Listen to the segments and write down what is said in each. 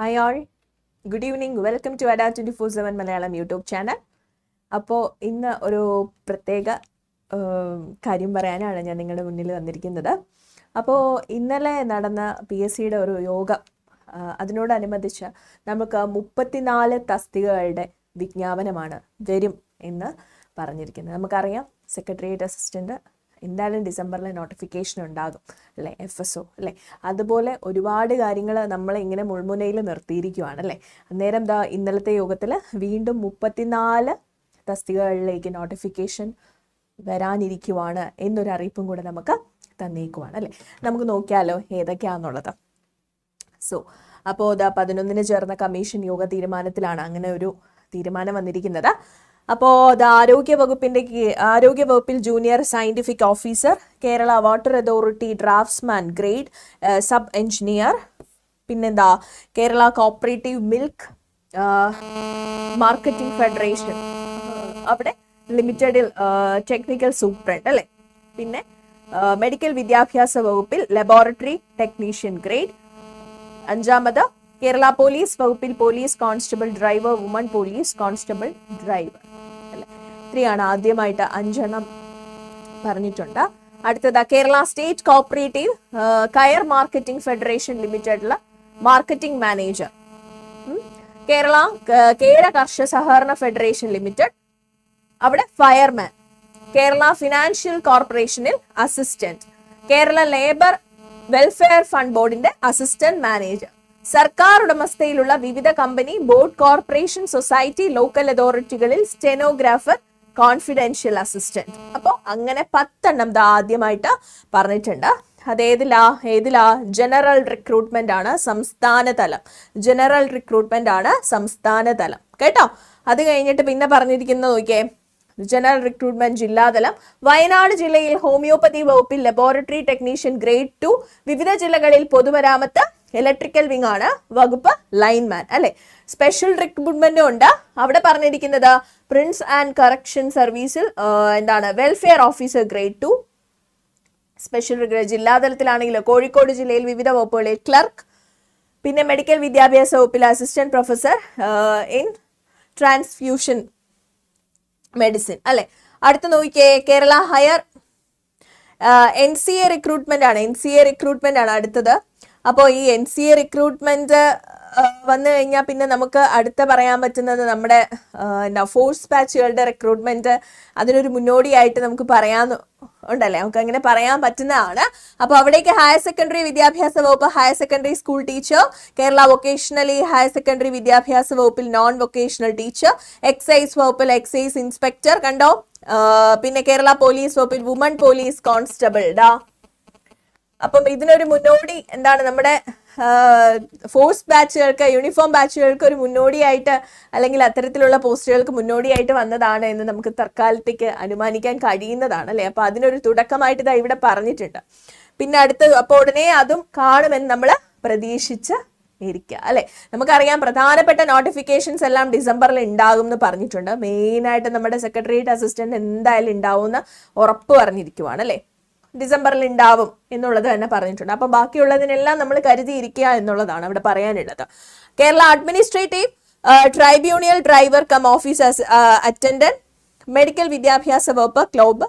Hi all good evening welcome to Adda twenty four seven Malayalam YouTube channel അപ്പോൾ ഇന്ന് ഒരു പ്രത്യേക കാര്യം പറയാനാണ് ഞാൻ നിങ്ങളുടെ മുന്നിൽ വന്നിരിക്കുന്നത്. അപ്പോൾ ഇന്നലെ നടന്ന പി എസ് സിയുടെ ഒരു യോഗം അതിനോടനുബന്ധിച്ച് നമുക്ക് മുപ്പത്തിനാല് തസ്തികകളുടെ വിജ്ഞാപനമാണ് വരും എന്ന് പറഞ്ഞിരിക്കുന്നത്. നമുക്കറിയാം സെക്രട്ടേറിയറ്റ് അസിസ്റ്റന്റ് എന്തായാലും ഡിസംബറിൽ നോട്ടിഫിക്കേഷൻ ഉണ്ടാകും അല്ലേ? എഫ് എസ് ഒ അല്ലേ? അതുപോലെ ഒരുപാട് കാര്യങ്ങൾ നമ്മൾ ഇങ്ങനെ മുൾമുനയിൽ നിർത്തിയിരിക്കുവാണ് അല്ലേ? അന്നേരം ദാ ഇന്നലത്തെ യോഗത്തിൽ വീണ്ടും മുപ്പത്തിനാല് തസ്തികകളിലേക്ക് നോട്ടിഫിക്കേഷൻ വരാനിരിക്കുവാണ് എന്നൊരു അറിയിപ്പും കൂടെ നമുക്ക് തന്നേക്കുവാണ് അല്ലേ? നമുക്ക് നോക്കിയാലോ ഏതൊക്കെയാണെന്നുള്ളത് സോ അപ്പോൾ ഇതാ പതിനൊന്നിന് ചേർന്ന കമ്മീഷൻ യോഗ തീരുമാനത്തിലാണ് അങ്ങനെ ഒരു തീരുമാനം വന്നിരിക്കുന്നത്. അപ്പോൾ അത് ആരോഗ്യ വകുപ്പിന്റെ ആരോഗ്യ വകുപ്പിൽ junior scientific officer Kerala water authority draftsman grade sub engineer പിന്നെന്താ Kerala cooperative milk marketing federation അവിടെ ലിമിറ്റഡിൽ ടെക്നിക്കൽ സൂപ്രണ്ട് അല്ലേ? പിന്നെ മെഡിക്കൽ വിദ്യാഭ്യാസ വകുപ്പിൽ ലബോറട്ടറി ടെക്നീഷ്യൻ ഗ്രേഡ് അഞ്ചാമത് കേരള പോലീസ് വകുപ്പിൽ police constable driver woman police constable driver അല്ലെ ഇത്രയാണ് ആദ്യമായിട്ട് അഞ്ചെണ്ണം പറഞ്ഞിട്ടുണ്ട്. അടുത്തത് Kerala state cooperative coir marketing federation ലിമിറ്റഡിലെ marketing manager. Kerala കേര കർഷക സഹകരണ ഫെഡറേഷൻ ലിമിറ്റഡ്. അവിടെ ഫയർമാൻ. കേരള ഫിനാൻഷ്യൽ കോർപ്പറേഷനിൽ assistant. Kerala labour welfare fund ബോർഡിന്റെ അസിസ്റ്റന്റ് മാനേജർ. സർക്കാർ ഉടമസ്ഥയിലുള്ള വിവിധ company board corporation society local അതോറിറ്റികളിൽ stenographer confidential assistant അപ്പോൾ അങ്ങനെ പത്തെണ്ണം ദാ ആദ്യമായിട്ട് പറഞ്ഞിട്ടുണ്ട്. അത് ഏതിലാ? ഏതിലാ? ജനറൽ റിക്രൂട്ട്മെന്റ് ആണ് സംസ്ഥാന തലം. ജനറൽ റിക്രൂട്ട്മെന്റ് ആണ് സംസ്ഥാന തലം. കേട്ടോ? അത് കഴിഞ്ഞിട്ട് പിന്നെ പറഞ്ഞിരിക്കുന്നത് നോക്കിയേ. ജനറൽ റിക്രൂട്ട്മെന്റ് ജില്ലാതലം വയനാട് ജില്ലയിൽ ഹോമിയോപ്പതി വകുപ്പിൽ ലബോറട്ടറി ടെക്നീഷ്യൻ ഗ്രേഡ് ടു വിവിധ ജില്ലകളിൽ പൊതുമരാമത്ത് ഇലക്ട്രിക്കൽ വിങ് ആണ് വകുപ്പ് ലൈൻമാൻ അല്ലെ? സ്പെഷ്യൽ റിക്രൂട്ട്മെന്റും ഉണ്ട്. അവിടെ പറഞ്ഞിരിക്കുന്നത് പ്രിൻസ് ആൻഡ് കറക്ഷൻ സർവീസിൽ എന്താണ് welfare officer grade two special ജില്ലാ ജില്ലാതലത്തിലാണെങ്കിൽ കോഴിക്കോട് ജില്ലയിൽ വിവിധ വകുപ്പുകളിൽ ക്ലർക്ക് പിന്നെ മെഡിക്കൽ വിദ്യാഭ്യാസ വകുപ്പിൽ assistant professor in transfusion medicine അല്ലെ? അടുത്ത നോക്കിയേ Kerala higher N C A recruitment ആണ്. എൻ സി എ റിക്രൂട്ട്മെന്റ് ആണ് അടുത്തത്. അപ്പോൾ ഈ എൻ സി എ റിക്രൂട്ട്മെന്റ് വന്നു കഴിഞ്ഞാൽ പിന്നെ നമുക്ക് അടുത്ത പറയാൻ പറ്റുന്നത് നമ്മുടെ എന്താ ഫോഴ്സ് ബാച്ചുകളുടെ റിക്രൂട്ട്മെന്റ് അതിനൊരു മുന്നോടിയായിട്ട് നമുക്ക് പറയാൻ ഉണ്ടല്ലേ? നമുക്ക് അങ്ങനെ പറയാൻ പറ്റുന്നതാണ്. അപ്പോൾ അവിടേക്ക് ഹയർ സെക്കൻഡറി വിദ്യാഭ്യാസ വകുപ്പ് higher secondary school teacher Kerala വൊക്കേഷണലി higher secondary വിദ്യാഭ്യാസ വകുപ്പിൽ നോൺ വൊക്കേഷണൽ ടീച്ചർ എക്സൈസ് വകുപ്പിൽ എക്സൈസ് ഇൻസ്പെക്ടർ കണ്ടോ? പിന്നെ കേരള പോലീസ് വകുപ്പിൽ വുമൺ പോലീസ് കോൺസ്റ്റബിൾ ഡാ. അപ്പം ഇതിനൊരു മുന്നോടി എന്താണ് നമ്മുടെ ഫോഴ്സ് ബാച്ചുകൾക്ക് യൂണിഫോം ബാച്ചുകൾക്ക് ഒരു മുന്നോടിയായിട്ട് അല്ലെങ്കിൽ അത്തരത്തിലുള്ള പോസ്റ്റുകൾക്ക് മുന്നോടിയായിട്ട് വന്നതാണ് എന്ന് നമുക്ക് തൽക്കാലത്തേക്ക് അനുമാനിക്കാൻ കഴിയുന്നതാണ് അല്ലേ? അപ്പൊ അതിനൊരു തുടക്കമായിട്ട് ഇതാ ഇവിടെ പറഞ്ഞിട്ടുണ്ട്. പിന്നെ അടുത്ത് അപ്പോൾ ഉടനെ അതും കാണുമെന്ന് നമ്മൾ പ്രതീക്ഷിച്ച് ഇരിക്കുക അല്ലെ? നമുക്കറിയാം പ്രധാനപ്പെട്ട നോട്ടിഫിക്കേഷൻസ് എല്ലാം ഡിസംബറിൽ ഉണ്ടാകും എന്ന് പറഞ്ഞിട്ടുണ്ട്. മെയിനായിട്ട് നമ്മുടെ സെക്രട്ടേറിയറ്റ് അസിസ്റ്റന്റ് എന്തായാലും ഉണ്ടാവും എന്ന് ഉറപ്പ് പറഞ്ഞിരിക്കുവാണ് അല്ലെ? ഡിസംബറിൽ ഉണ്ടാവും എന്നുള്ളത് തന്നെ പറഞ്ഞിട്ടുണ്ട്. അപ്പം ബാക്കിയുള്ളതിനെല്ലാം നമ്മൾ കരുതിയിരിക്കുക എന്നുള്ളതാണ് അവിടെ പറയാനുള്ളത്. Kerala administrative tribunal driver cum office attendant medical വിദ്യാഭ്യാസ വകുപ്പ് club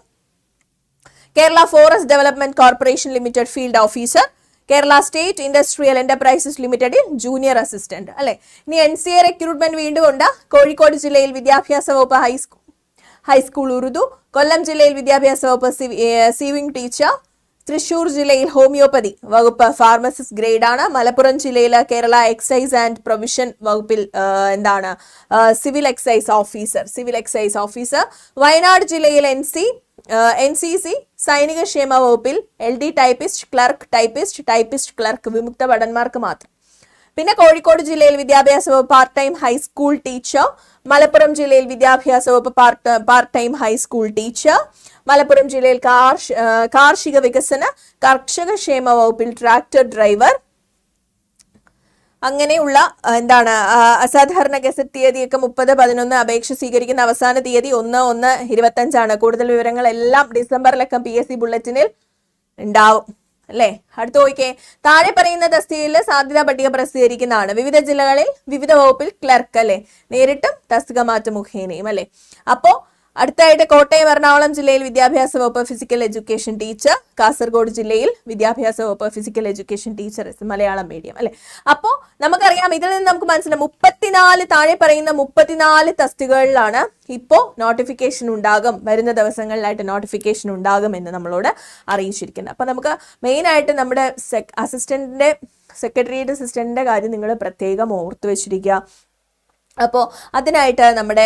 Kerala forest development corporation limited field officer Kerala state industrial enterprises ലിമിറ്റഡിൽ ജൂനിയർ അസിസ്റ്റന്റ് അല്ലെ? ഇനി എൻ സി എ റിക്രൂട്ട്മെന്റ് വീണ്ടും ഉണ്ട്? കോഴിക്കോട് ജില്ലയിൽ വിദ്യാഭ്യാസ വകുപ്പ് ഹൈസ്കൂൾ ഹൈസ്കൂൾ ഉറുദു കൊല്ലം ജില്ലയിൽ വിദ്യാഭ്യാസ വകുപ്പ് സീവിംഗ് ടീച്ചർ തൃശൂർ ജില്ലയിൽ ഹോമിയോപ്പതി വകുപ്പ് ഫാർമസിസ്റ്റ് ഗ്രേഡാണ്. മലപ്പുറം ജില്ലയിൽ കേരള എക്സൈസ് ആൻഡ് പ്രൊവിഷൻ വകുപ്പിൽ എന്താണ് civil excise officer civil excise officer. Wayanad ജില്ലയിൽ N C N C C സൈനിക ക്ഷേമ വകുപ്പിൽ L D typist clerk typist typist clerk വിമുക്ത ഭടന്മാർക്ക് മാത്രം. പിന്നെ കോഴിക്കോട് ജില്ലയിൽ വിദ്യാഭ്യാസ part time high school teacher Malappuram ജില്ലയിൽ വിദ്യാഭ്യാസ വകുപ്പ് part time high school teacher Malappuram ജില്ലയിൽ കാർഷ കാർഷിക വികസന കർഷക ക്ഷേമ വകുപ്പിൽ ട്രാക്ടർ ഡ്രൈവർ അങ്ങനെയുള്ള എന്താണ് അസാധാരണ ഗസറ്റ് തീയതിയൊക്കെ മുപ്പത് പതിനൊന്ന് അപേക്ഷ സ്വീകരിക്കുന്ന അവസാന തീയതി ഒന്ന് ഒന്ന് ഇരുപത്തഞ്ചാണ്. കൂടുതൽ വിവരങ്ങളെല്ലാം ഡിസംബറിലൊക്കെ പി എസ് സി ബുള്ളറ്റിനിൽ ഉണ്ടാവും. അല്ലേ? അടുത്ത് നോക്കിക്കേ. താഴെ പറയുന്ന തസ്തികയിൽ സാധ്യതാ പട്ടിക പ്രസിദ്ധീകരിക്കുന്നതാണ്. വിവിധ ജില്ലകളിൽ വിവിധ വകുപ്പിൽ ക്ലർക്ക് അല്ലെ? നേരിട്ടും തസ്തിക മാറ്റം മുഖേനയും അല്ലെ? അപ്പോ അടുത്തായിട്ട് കോട്ടയം എറണാകുളം ജില്ലയിൽ വിദ്യാഭ്യാസ വകുപ്പ് ഫിസിക്കൽ എഡ്യൂക്കേഷൻ ടീച്ചർ കാസർഗോഡ് ജില്ലയിൽ വിദ്യാഭ്യാസ വകുപ്പ് physical education teacher Malayalam medium അല്ലെ? അപ്പോ നമുക്കറിയാം ഇതിൽ നിന്ന് നമുക്ക് മനസ്സിലാവും മുപ്പത്തിനാല് താഴെ പറയുന്ന മുപ്പത്തിനാല് തസ്തികകളിലാണ് ഇപ്പോ നോട്ടിഫിക്കേഷൻ ഉണ്ടാകും വരുന്ന ദിവസങ്ങളിലായിട്ട് നോട്ടിഫിക്കേഷൻ ഉണ്ടാകും എന്ന് നമ്മളോട് അറിയിച്ചിരിക്കുന്നത്. അപ്പോൾ നമുക്ക് മെയിനായിട്ട് നമ്മുടെ അസിസ്റ്റന്റിന്റെ സെക്രട്ടേറിയറ്റ് അസിസ്റ്റന്റിന്റെ കാര്യം നിങ്ങൾ പ്രത്യേകം ഓർത്ത് വെച്ചിരിക്കുക. അപ്പോൾ അതിനായിട്ട് നമ്മുടെ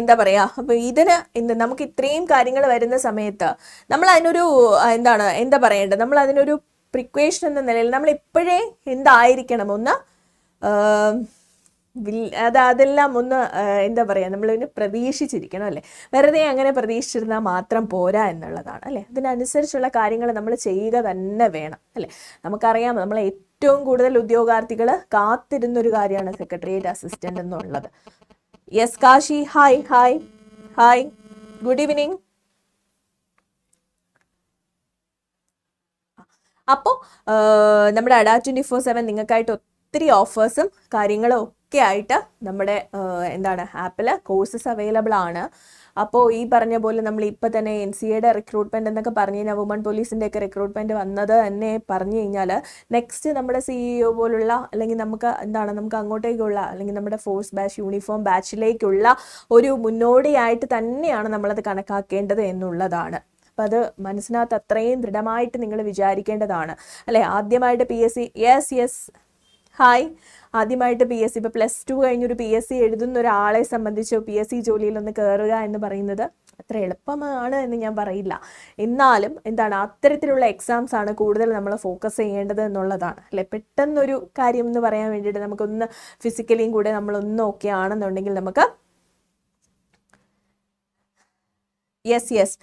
എന്താ പറയുക അപ്പോൾ ഇതിന് എന്ത് നമുക്ക് ഇത്രയും കാര്യങ്ങൾ വരുന്ന സമയത്ത് നമ്മൾ അതിനൊരു എന്താണ് എന്താ പറയേണ്ടത്? നമ്മൾ അതിനൊരു പ്രിക്വേഷൻ എന്ന നിലയിൽ നമ്മൾ ഇപ്പോഴേ എന്തായിരിക്കണം ഒന്ന് അത് അതെല്ലാം ഒന്ന് എന്താ പറയുക നമ്മളിതിന് പ്രതീക്ഷിച്ചിരിക്കണം അല്ലേ? വെറുതെ അങ്ങനെ പ്രതീക്ഷിച്ചിരുന്നാൽ മാത്രം പോരാ എന്നുള്ളതാണ് അല്ലേ? അതിനനുസരിച്ചുള്ള കാര്യങ്ങൾ നമ്മൾ ചെയ്യുക തന്നെ വേണം അല്ലേ? നമുക്കറിയാം നമ്മൾ ഏറ്റവും കൂടുതൽ ഉദ്യോഗാർത്ഥികൾ കാത്തിരുന്നൊരു കാര്യമാണ് സെക്രട്ടേറിയറ്റ് അസിസ്റ്റന്റ് എന്നുള്ളത്. Yes Kashi hi hi hi good evening അപ്പോൾ നമ്മുടെ അഡാ ട്വന്റി ഫോർ സെവൻ നിങ്ങൾക്കായിട്ട് ഒത്തിരി ഓഫേഴ്സും കാര്യങ്ങളും ഒക്കെ ആയിട്ട് നമ്മുടെ എന്താണ് ആപ്പിൽ കോഴ്സസ് അവൈലബിൾ ആണ്. അപ്പോൾ ഈ പറഞ്ഞ പോലെ നമ്മൾ ഇപ്പം തന്നെ എൻ സി എയുടെ റിക്രൂട്ട്മെന്റ് എന്നൊക്കെ പറഞ്ഞു കഴിഞ്ഞാൽ വുമൺ പോലീസിന്റെ ഒക്കെ റിക്രൂട്ട്മെന്റ് വന്നത് തന്നെ പറഞ്ഞു കഴിഞ്ഞാൽ നെക്സ്റ്റ് നമ്മുടെ സിഇഒ പോലുള്ള അല്ലെങ്കിൽ നമുക്ക് എന്താണ് നമുക്ക് അങ്ങോട്ടേക്കുള്ള അല്ലെങ്കിൽ നമ്മുടെ ഫോഴ്സ് ബാച്ച് യൂണിഫോം ബാച്ചിലേക്കുള്ള ഒരു മുന്നോടിയായിട്ട് തന്നെയാണ് നമ്മളത് കണക്കാക്കേണ്ടത് എന്നുള്ളതാണ്. അപ്പം അത് മനസ്സിനകത്ത് അത്രയും ദൃഢമായിട്ട് നിങ്ങൾ വിചാരിക്കേണ്ടതാണ്. അല്ലേ? ആദ്യമായിട്ട് P S C yes yes hi. ആദ്യമായിട്ട് പി എസ് സി ഇപ്പോൾ പ്ലസ് ടു കഴിഞ്ഞൊരു പി എസ് സി എഴുതുന്ന ഒരാളെ സംബന്ധിച്ച് പി എസ് സി ജോലിയിൽ ഒന്ന് കയറുക എന്ന് പറയുന്നത് അത്ര എളുപ്പമാണ് എന്ന് ഞാൻ പറയില്ല. എന്നാലും എന്താണ് അത്തരത്തിലുള്ള എക്സാംസ് ആണ് കൂടുതൽ നമ്മൾ ഫോക്കസ് ചെയ്യേണ്ടത് എന്നുള്ളതാണ്. അല്ലെ പെട്ടെന്നൊരു കാര്യം എന്ന് പറയാൻ വേണ്ടിയിട്ട് നമുക്കൊന്ന് ഫിസിക്കലിയും കൂടെ നമ്മളൊന്ന് ഓക്കെ ആണെന്നുണ്ടെങ്കിൽ നമുക്ക് യെസ് യെസ്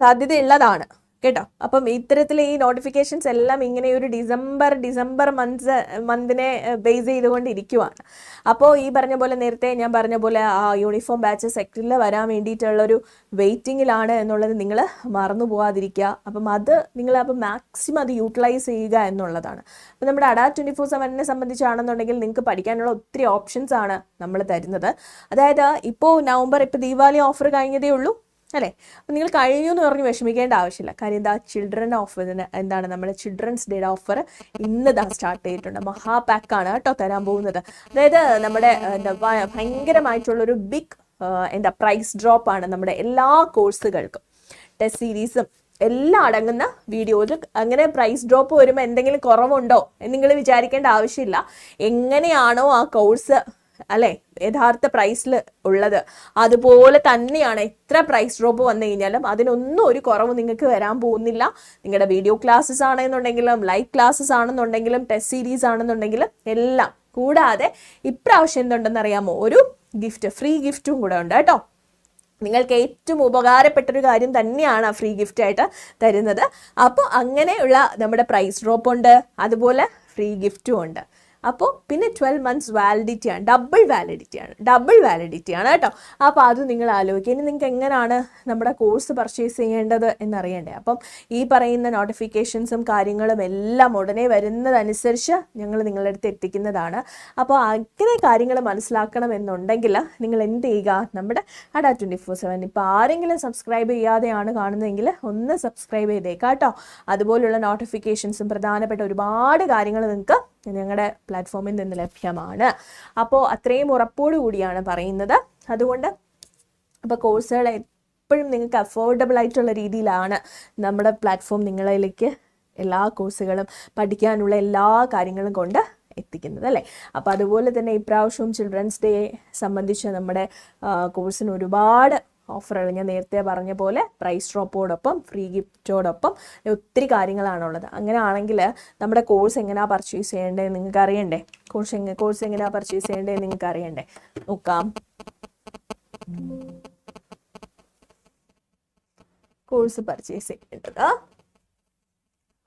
സാധ്യതയുള്ളതാണ്. കേട്ടോ? അപ്പം ഇത്തരത്തിൽ ഈ നോട്ടിഫിക്കേഷൻസ് എല്ലാം ഇങ്ങനെ ഒരു ഡിസംബർ ഡിസംബർ മന്ത്സ് മന്തിനെ ബേസ് ചെയ്തുകൊണ്ടിരിക്കുവാണ്. അപ്പോൾ ഈ പറഞ്ഞ പോലെ നേരത്തെ ഞാൻ പറഞ്ഞ പോലെ ആ യൂണിഫോം ബാച്ച് സെക്ടറിൽ വരാൻ വേണ്ടിയിട്ടുള്ളൊരു വെയിറ്റിങ്ങിലാണ് എന്നുള്ളത് നിങ്ങൾ മറന്നു പോകാതിരിക്കുക അപ്പം അത് നിങ്ങൾ അപ്പം മാക്സിമം അത് യൂട്ടിലൈസ് ചെയ്യുക എന്നുള്ളതാണ്. അപ്പം നമ്മുടെ അഡാ ട്വന്റി ഫോർ സെവനെ സംബന്ധിച്ചാണെന്നുണ്ടെങ്കിൽ നിങ്ങൾക്ക് പഠിക്കാനുള്ള ഒത്തിരി ഓപ്ഷൻസ് ആണ് നമ്മൾ തരുന്നത്. അതായത് ഇപ്പോൾ നവംബർ ഇപ്പോൾ ദീപാവലി ഓഫർ കഴിഞ്ഞതേ ഉള്ളൂ. അല്ലേ? അപ്പം നിങ്ങൾ കഴിഞ്ഞു എന്ന് പറഞ്ഞ് വിഷമിക്കേണ്ട ആവശ്യമില്ല. കാര്യം എന്താ? ചിൽഡ്രൻ ഓഫറിന് എന്താണ് നമ്മുടെ ചിൽഡ്രൻസ് ഡേയുടെ ഓഫർ ഇന്ന് ഇതാ സ്റ്റാർട്ട് ചെയ്തിട്ടുണ്ട്. മഹാ ആണ് കേട്ടോ തരാൻ പോകുന്നത്. അതായത് നമ്മുടെ എന്താ ഭയങ്കരമായിട്ടുള്ളൊരു ബിഗ് എന്താ പ്രൈസ് ഡ്രോപ്പ് ആണ് നമ്മുടെ എല്ലാ കോഴ്സുകൾക്കും ടെസ്റ്റ് സീരീസും എല്ലാം അടങ്ങുന്ന വീഡിയോയിൽ അങ്ങനെ പ്രൈസ് ഡ്രോപ്പ് വരുമ്പോൾ എന്തെങ്കിലും കുറവുണ്ടോ എന്ന് നിങ്ങൾ വിചാരിക്കേണ്ട ആവശ്യമില്ല. എങ്ങനെയാണോ ആ കോഴ്സ് അല്ലെ? യഥാർത്ഥ പ്രൈസിൽ ഉള്ളത്. അതുപോലെ തന്നെയാണ് എത്ര പ്രൈസ് ഡ്രോപ്പ് വന്നു കഴിഞ്ഞാലും അതിനൊന്നും ഒരു കുറവ് നിങ്ങൾക്ക് വരാൻ പോകുന്നില്ല. നിങ്ങളുടെ വീഡിയോ ക്ലാസ്സസ് ആണെന്നുണ്ടെങ്കിലും ലൈവ് ക്ലാസ്സസ് ആണെന്നുണ്ടെങ്കിലും ടെസ്റ്റ് സീരീസ് ആണെന്നുണ്ടെങ്കിലും എല്ലാം കൂടാതെ ഇപ്രാവശ്യം എന്തുണ്ടെന്ന് അറിയാമോ? ഒരു ഗിഫ്റ്റ് ഫ്രീ ഗിഫ്റ്റും കൂടെ ഉണ്ട് കേട്ടോ. നിങ്ങൾക്ക് ഏറ്റവും ഉപകാരപ്പെട്ടൊരു കാര്യം തന്നെയാണ് ആ ഫ്രീ ഗിഫ്റ്റ് ആയിട്ട് തരുന്നത്. അപ്പോൾ അങ്ങനെയുള്ള നമ്മുടെ പ്രൈസ് ഡ്രോപ്പ് ഉണ്ട്. അതുപോലെ ഫ്രീ ഗിഫ്റ്റും ഉണ്ട്. അപ്പോൾ പിന്നെ ട്വൽവ് മന്ത്സ് വാലിഡിറ്റി ആണ്. ഡബിൾ വാലിഡിറ്റി ആണ്. ഡബിൾ വാലിഡിറ്റി ആണ് കേട്ടോ. അപ്പോൾ അത് നിങ്ങൾ ആലോചിക്കുക ഇനി നിങ്ങൾക്ക് എങ്ങനെയാണ് നമ്മുടെ കോഴ്സ് പർച്ചേസ് ചെയ്യേണ്ടത് എന്നറിയണ്ടേ. അപ്പം ഈ പറയുന്ന നോട്ടിഫിക്കേഷൻസും കാര്യങ്ങളും എല്ലാം ഉടനെ വരുന്നതനുസരിച്ച് ഞങ്ങൾ നിങ്ങളുടെ അടുത്ത് എത്തിക്കുന്നതാണ്. അപ്പോൾ അങ്ങനെ കാര്യങ്ങൾ മനസ്സിലാക്കണം എന്നുണ്ടെങ്കിൽ നിങ്ങൾ എന്ത് ചെയ്യുക? നമ്മുടെ അഡ ട്വന്റി ഫോർ സെവൻ ഇപ്പോൾ ആരെങ്കിലും സബ്സ്ക്രൈബ് ചെയ്യാതെയാണ് കാണുന്നതെങ്കിൽ ഒന്ന് സബ്സ്ക്രൈബ് ചെയ്തേക്കാം കേട്ടോ. അതുപോലുള്ള നോട്ടിഫിക്കേഷൻസും പ്രധാനപ്പെട്ട ഒരുപാട് കാര്യങ്ങൾ നിങ്ങൾക്ക് ഞങ്ങളുടെ പ്ലാറ്റ്ഫോമിൽ നിന്ന് ലഭ്യമാണ്. അപ്പോൾ അത്രയും ഉറപ്പോടു കൂടിയാണ് പറയുന്നത്. അതുകൊണ്ട് അപ്പോൾ കോഴ്സുകൾ എപ്പോഴും നിങ്ങൾക്ക് അഫോർഡബിൾ ആയിട്ടുള്ള രീതിയിലാണ് നമ്മുടെ പ്ലാറ്റ്ഫോം നിങ്ങളിലേക്ക് എല്ലാ കോഴ്സുകളും പഠിക്കാനുള്ള എല്ലാ കാര്യങ്ങളും കൊണ്ട് എത്തിക്കുന്നത് അല്ലേ? അപ്പോൾ അതുപോലെ തന്നെ ഇപ്രാവശ്യവും ചിൽഡ്രൻസ് ഡേ സംബന്ധിച്ച് നമ്മുടെ കോഴ്സിന് ഒരുപാട് ഓഫറുകൾ. ഞാൻ നേരത്തെ പറഞ്ഞ പോലെ പ്രൈസ് ഡ്രോപ്പോടൊപ്പം ഫ്രീ ഗിഫ്റ്റോടൊപ്പം ഒത്തിരി കാര്യങ്ങളാണുള്ളത്. അങ്ങനെ ആണെങ്കിൽ നമ്മുടെ കോഴ്സ് എങ്ങനെയാണ് പർച്ചേസ് ചെയ്യേണ്ടത് നിങ്ങൾക്ക് അറിയണ്ടേ കോഴ്സ് എങ്ങനെ കോഴ്സ് എങ്ങനെയാണ് പർച്ചേസ് ചെയ്യേണ്ടത് നിങ്ങൾക്ക് അറിയണ്ടേ നോക്കാം. കോഴ്സ് പർച്ചേസ് ചെയ്യേണ്ടത്.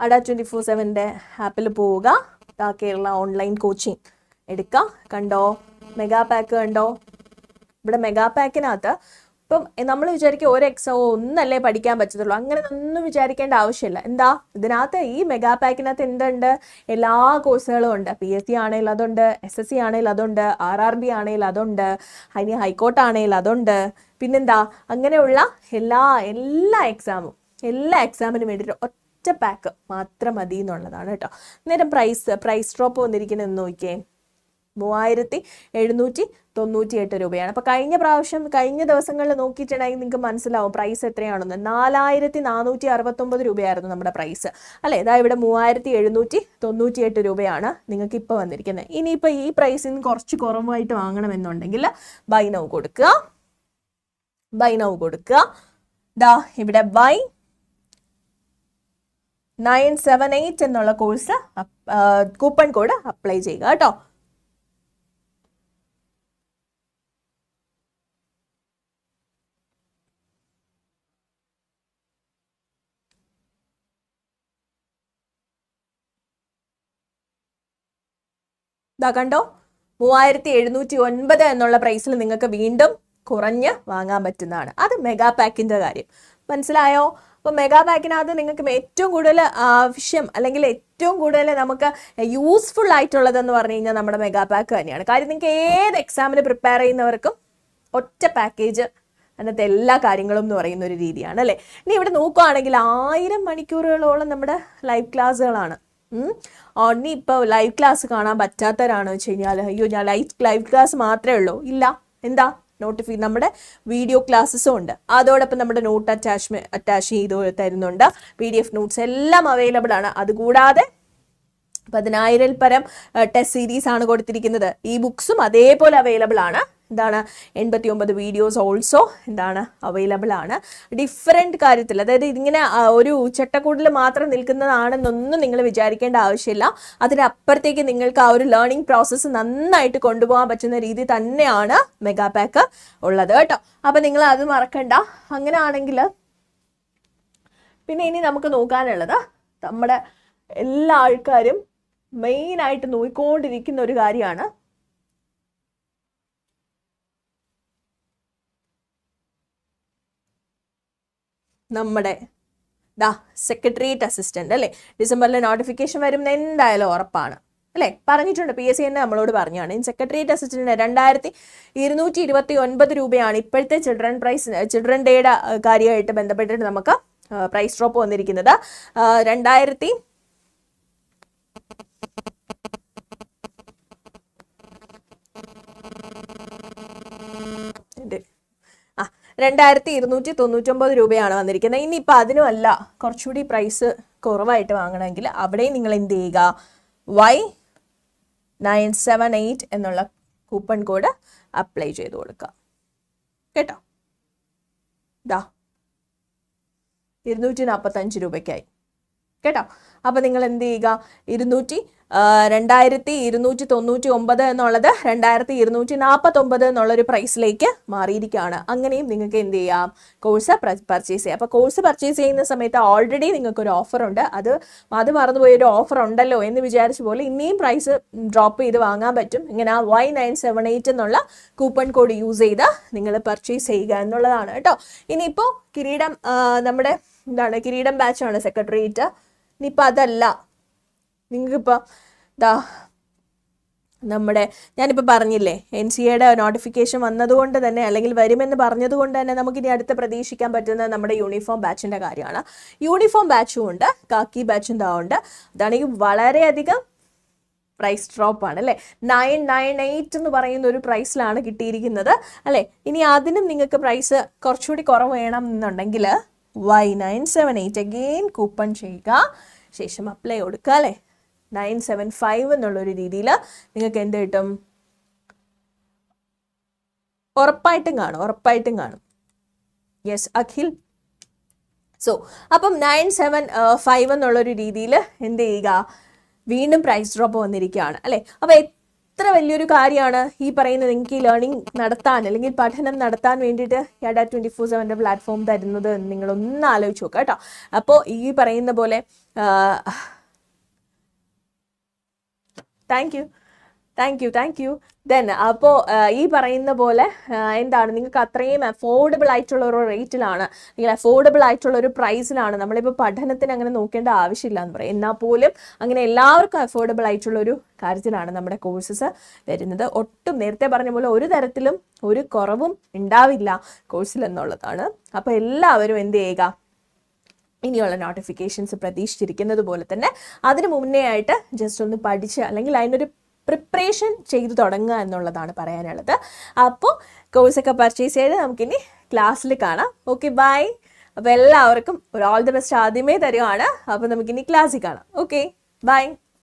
അഡ ട്വന്റി ഫോർ സെവന്റെ ആപ്പിൽ പോവുക. ദാ കേരള ഓൺലൈൻ കോച്ചിങ് എടുക്കുക കണ്ടോ? മെഗാ പാക്ക് കണ്ടോ? ഇവിടെ മെഗാ പാക്കിനകത്ത് ഇപ്പം നമ്മൾ വിചാരിക്കുക ഒരു എക്സാമോ ഒന്നല്ലേ പഠിക്കാൻ പറ്റത്തുള്ളൂ. അങ്ങനെ ഒന്നും വിചാരിക്കേണ്ട ആവശ്യമില്ല. എന്താ? ഇതിനകത്ത് ഈ മെഗാ പാക്കിനകത്ത് എന്തുണ്ട്? എല്ലാ കോഴ്സുകളും ഉണ്ട്. പി എസ് സി ആണെങ്കിൽ അതുണ്ട് എസ് എസ് സി ആണെങ്കിൽ അതുണ്ട് ആർ ആർ ബി ആണെങ്കിൽ അതുണ്ട് ഇനി ഹൈക്കോർട്ട് ആണെങ്കിൽ അതുണ്ട്. പിന്നെന്താ? അങ്ങനെയുള്ള എല്ലാ എല്ലാ എക്സാമും എല്ലാ എക്സാമിനും വേണ്ടിയിട്ട് ഒറ്റ പാക്ക് മാത്രം മതി എന്നുള്ളതാണ് കേട്ടോ. നേരം പ്രൈസ് പ്രൈസ് ഡ്രോപ്പ് വന്നിരിക്കുന്നത് നോക്കിയേ. മൂവായിരത്തി എഴുന്നൂറ്റി തൊണ്ണൂറ്റി എട്ട് രൂപയാണ്. അപ്പോൾ കഴിഞ്ഞ പ്രാവശ്യം കഴിഞ്ഞ ദിവസങ്ങളിൽ നോക്കിയിട്ടുണ്ടെങ്കിൽ നിങ്ങൾക്ക് മനസ്സിലാവും പ്രൈസ് എത്രയാണെന്ന്. നാലായിരത്തി നാനൂറ്റി അറുപത്തൊമ്പത് രൂപയായിരുന്നു നമ്മുടെ പ്രൈസ് അല്ലേ? ഇതാ ഇവിടെ മൂവായിരത്തി എഴുന്നൂറ്റി തൊണ്ണൂറ്റി എട്ട് രൂപയാണ് നിങ്ങൾക്ക് ഇപ്പോൾ വന്നിരിക്കുന്നത്. ഇനിയിപ്പോൾ ഈ പ്രൈസിൽ നിന്ന് കുറച്ച് കുറവായിട്ട് വാങ്ങണമെന്നുണ്ടെങ്കിൽ ബൈ നൗ കൊടുക്കുക. ബൈ നൗ കൊടുക്കുക. ദാ ഇവിടെ ബൈ നയൻ സെവൻ എയ്റ്റ് എന്നുള്ള കോഴ്സ് കൂപ്പൺ കോഡ് അപ്ലൈ ചെയ്യുക കേട്ടോ. ഇതാ കണ്ടോ? മൂവായിരത്തി എഴുന്നൂറ്റി ഒൻപത് എന്നുള്ള പ്രൈസിൽ നിങ്ങൾക്ക് വീണ്ടും കുറഞ്ഞ് വാങ്ങാൻ പറ്റുന്നതാണ്. അത് മെഗാ പാക്കിന്റെ കാര്യം. മനസ്സിലായോ? അപ്പോൾ മെഗാ പാക്കിനകത്ത് നിങ്ങൾക്ക് ഏറ്റവും കൂടുതൽ ആവശ്യം അല്ലെങ്കിൽ ഏറ്റവും കൂടുതൽ നമുക്ക് യൂസ്ഫുൾ ആയിട്ടുള്ളതെന്ന് പറഞ്ഞു കഴിഞ്ഞാൽ നമ്മുടെ മെഗാ പാക്ക് തന്നെയാണ്. കാര്യം നിങ്ങൾക്ക് ഏത് എക്സാമിന് പ്രിപ്പയർ ചെയ്യുന്നവർക്കും ഒറ്റ പാക്കേജ് അതിനകത്ത് എല്ലാ കാര്യങ്ങളും എന്ന് പറയുന്ന ഒരു രീതിയാണ് അല്ലേ? ഇനി ഇവിടെ നോക്കുകയാണെങ്കിൽ ആയിരം മണിക്കൂറുകളോളം നമ്മുടെ ലൈവ് ക്ലാസ്സുകളാണ് ഇനി ഇപ്പോൾ ലൈവ് ക്ലാസ് കാണാൻ പറ്റാത്തവരാണെന്ന് വെച്ച് കഴിഞ്ഞാൽ അയ്യോ ഞാൻ ലൈവ് ലൈവ് ക്ലാസ് മാത്രമേ ഉള്ളൂ. ഇല്ല. എന്താ? നോട്ടിഫി നമ്മുടെ വീഡിയോ ക്ലാസ്സസും ഉണ്ട്. അതോടൊപ്പം നമ്മുടെ നോട്ട് അറ്റാച്ച്മെന്റ് അറ്റാച്ച് ചെയ്ത് തരുന്നുണ്ട്. പി ഡി എഫ് നോട്ട്സ് എല്ലാം അവൈലബിൾ ആണ്. അതുകൂടാതെ പതിനായിരം പരം ടെസ്റ്റ് സീരീസ് ആണ് കൊടുത്തിരിക്കുന്നത്. ഈ ബുക്സും അതേപോലെ അവൈലബിൾ ആണ്. എന്താണ് എൺപത്തി ഒമ്പത് വീഡിയോസ് ഓൾസോ എന്താണ് അവൈലബിൾ ആണ്. ഡിഫറെന്റ് കാര്യത്തിൽ അതായത് ഇങ്ങനെ ഒരു ചട്ടക്കൂടിൽ മാത്രം നിൽക്കുന്നതാണെന്നൊന്നും നിങ്ങൾ വിചാരിക്കേണ്ട ആവശ്യമില്ല. അതിനപ്പുറത്തേക്ക് നിങ്ങൾക്ക് ആ ഒരു ലേണിംഗ് പ്രോസസ്സ് നന്നായിട്ട് കൊണ്ടുപോകാൻ പറ്റുന്ന രീതി തന്നെയാണ് മെഗാ പാക്ക് ഉള്ളത് കേട്ടോ. അപ്പം നിങ്ങൾ അത് മറക്കണ്ട. അങ്ങനെ ആണെങ്കിൽ പിന്നെ ഇനി നമുക്ക് നോക്കാനുള്ളത് നമ്മുടെ എല്ലാ ആൾക്കാരും മെയിനായിട്ട് നോക്കിക്കൊണ്ടിരിക്കുന്ന ഒരു കാര്യമാണ് നമ്മുടെ ദാ സെക്രട്ടേറിയറ്റ് അസിസ്റ്റന്റ് അല്ലേ? ഡിസംബറിൽ നോട്ടിഫിക്കേഷൻ വരുന്ന എന്തായാലും ഉറപ്പാണ്. അല്ലേ? പറഞ്ഞിട്ടുണ്ട് പി എസ് സി തന്നെ നമ്മളോട് പറഞ്ഞാണ്. സെക്രട്ടേറിയറ്റ് അസിസ്റ്റന്റിന് രണ്ടായിരത്തി ഇരുന്നൂറ്റി ഇരുപത്തി ഒൻപത് രൂപയാണ് ഇപ്പോഴത്തെ ചിൽഡ്രൻ പ്രൈസ് ചിൽഡ്രൻ ഡേയുടെ കാര്യമായിട്ട് ബന്ധപ്പെട്ടിട്ട് നമുക്ക് പ്രൈസ് ഡ്രോപ്പ് വന്നിരിക്കുന്നത്. രണ്ടായിരത്തി രണ്ടായിരത്തി ഇരുന്നൂറ്റി തൊണ്ണൂറ്റൊമ്പത് രൂപയാണ് വന്നിരിക്കുന്നത്. ഇനിയിപ്പോൾ അതിനുമല്ല കുറച്ചുകൂടി പ്രൈസ് കുറവായിട്ട് വാങ്ങണമെങ്കിൽ അവിടെയും നിങ്ങൾ എന്ത് ചെയ്യുക? വൈ നയൻ സെവൻ എയ്റ്റ് എന്നുള്ള കൂപ്പൺ കോഡ് അപ്ലൈ ചെയ്ത് കൊടുക്കുക. കേട്ടോ? ഇതാ ഇരുന്നൂറ്റി നാൽപ്പത്തഞ്ച് രൂപയ്ക്കായി. കേട്ടോ? അപ്പോൾ നിങ്ങൾ എന്ത് ചെയ്യുക ഇരുന്നൂറ്റി രണ്ടായിരത്തി ഇരുന്നൂറ്റി തൊണ്ണൂറ്റി ഒമ്പത് എന്നുള്ളത് രണ്ടായിരത്തി ഇരുന്നൂറ്റി നാൽപ്പത്തൊമ്പത് എന്നുള്ളൊരു പ്രൈസിലേക്ക് മാറിയിരിക്കുകയാണ്. അങ്ങനെയും നിങ്ങൾക്ക് എന്ത് ചെയ്യാം? കോഴ്സ് പർച്ചേസ് ചെയ്യാം. അപ്പോൾ കോഴ്സ് പർച്ചേസ് ചെയ്യുന്ന സമയത്ത് ഓൾറെഡി നിങ്ങൾക്ക് ഒരു ഓഫർ ഉണ്ട്. അത് അത് മറന്നുപോയൊരു ഓഫർ ഉണ്ടല്ലോ എന്ന് വിചാരിച്ച പോലെ ഇനിയും പ്രൈസ് ഡ്രോപ്പ് ചെയ്ത് വാങ്ങാൻ പറ്റും. ഇങ്ങനെ വൈ നയൻ സെവൻ എയ്റ്റ് എന്നുള്ള കൂപ്പൺ കോഡ് യൂസ് ചെയ്ത് നിങ്ങൾ പർച്ചേസ് ചെയ്യുക എന്നുള്ളതാണ് കേട്ടോ. ഇനിയിപ്പോൾ കിരീടം നമ്മുടെ എന്താണ് കിരീടം ബാച്ചാണ് സെക്രട്ടേറിയറ്റ് ഇനിയിപ്പോൾ അതല്ല. നിങ്ങൾക്കിപ്പോൾ ദാ നമ്മുടെ ഞാനിപ്പോൾ പറഞ്ഞില്ലേ എൻ സി എയുടെ നോട്ടിഫിക്കേഷൻ വന്നതുകൊണ്ട് തന്നെ അല്ലെങ്കിൽ വരുമെന്ന് പറഞ്ഞതുകൊണ്ട് തന്നെ നമുക്കിനി അടുത്ത് പ്രതീക്ഷിക്കാൻ പറ്റുന്നത് നമ്മുടെ യൂണിഫോം ബാച്ചിന്റെ കാര്യമാണ്. യൂണിഫോം ബാച്ചും ഉണ്ട് കാക്കി ബാച്ചും ഉണ്ട്. അതാണെങ്കിൽ വളരെയധികം പ്രൈസ് ഡ്രോപ്പ് ആണ് അല്ലേ? നയൻ നയൻ എയ്റ്റ് എന്ന് പറയുന്ന ഒരു പ്രൈസിലാണ് കിട്ടിയിരിക്കുന്നത് അല്ലേ? ഇനി അതിനും നിങ്ങൾക്ക് പ്രൈസ് കുറച്ചുകൂടി കുറവ് വേണം എന്നുണ്ടെങ്കിൽ Y nine seven eight again coupon ചെയ്യുക. ശേഷം അപ്ലൈ കൊടുക്കുക അല്ലേ? നയൻ സെവൻ ഫൈവ് എന്നുള്ളൊരു രീതിയിൽ നിങ്ങൾക്ക് എന്ത് കിട്ടും? ഉറപ്പായിട്ടും കാണും ഉറപ്പായിട്ടും കാണും. യെസ് അഖിൽ. സോ അപ്പം നയൻ സെവൻ ഫൈവ് എന്നുള്ളൊരു രീതിയിൽ എന്ത് ചെയ്യുക? വീണ്ടും പ്രൈസ് ഡ്രോപ്പ് വന്നിരിക്കുകയാണ് അല്ലേ? അപ്പോൾ എത്ര വലിയൊരു കാര്യമാണ് ഈ പറയുന്നത് നിങ്ങൾക്ക് ഈ ലേണിംഗ് നടത്താൻ അല്ലെങ്കിൽ പഠനം നടത്താൻ വേണ്ടിയിട്ട് യാഡ ട്വന്റി ഫോർ സെവന്റെ പ്ലാറ്റ്ഫോം തരുന്നത് എന്ന് നിങ്ങളൊന്ന് ആലോചിച്ച് നോക്കുക കേട്ടോ. അപ്പോൾ ഈ പറയുന്ന പോലെ thank you thank you thank you then അപ്പോൾ ഈ പറയുന്ന പോലെ എന്താണ്? നിങ്ങൾക്ക് അത്രയും അഫോർഡബിൾ ആയിട്ടുള്ള ഒരു റേറ്റിലാണ് നിങ്ങൾ അഫോർഡബിൾ ആയിട്ടുള്ള ഒരു പ്രൈസിലാണ് നമ്മളിപ്പോൾ പഠനത്തിന് അങ്ങനെ നോക്കേണ്ട ആവശ്യമില്ല എന്ന് പറയും. എന്നാൽ പോലും അങ്ങനെ എല്ലാവർക്കും അഫോർഡബിൾ ആയിട്ടുള്ള ഒരു കാര്യത്തിലാണ് നമ്മുടെ കോഴ്സസ് വരുന്നത്. ഒട്ടും നേരത്തെ പറഞ്ഞ പോലെ ഒരു തരത്തിലും ഒരു കുറവും ഉണ്ടാവില്ല കോഴ്സിൽ എന്നുള്ളതാണ്. അപ്പോൾ എല്ലാവരും എന്ത് ചെയ്യുക? ഇനിയുള്ള നോട്ടിഫിക്കേഷൻസ് പ്രതീക്ഷിച്ചിരിക്കുന്നത് പോലെ തന്നെ അതിന് മുന്നേ ആയിട്ട് ജസ്റ്റ് ഒന്ന് പഠിച്ച് അല്ലെങ്കിൽ അതിനൊരു പ്രിപ്പറേഷൻ ചെയ്തു തുടങ്ങുക എന്നുള്ളതാണ് പറയാനുള്ളത്. അപ്പോൾ കോഴ്സൊക്കെ പർച്ചേസ് ചെയ്ത് നമുക്കിനി ക്ലാസ്സിൽ കാണാം. ഓക്കെ ബൈ അപ്പോൾ എല്ലാവർക്കും ഒരു ഓൾ ദി ബെസ്റ്റ് ആദ്യമേ തരുവാണ്. അപ്പോൾ നമുക്കിനി ക്ലാസ്സിൽ കാണാം. Okay bye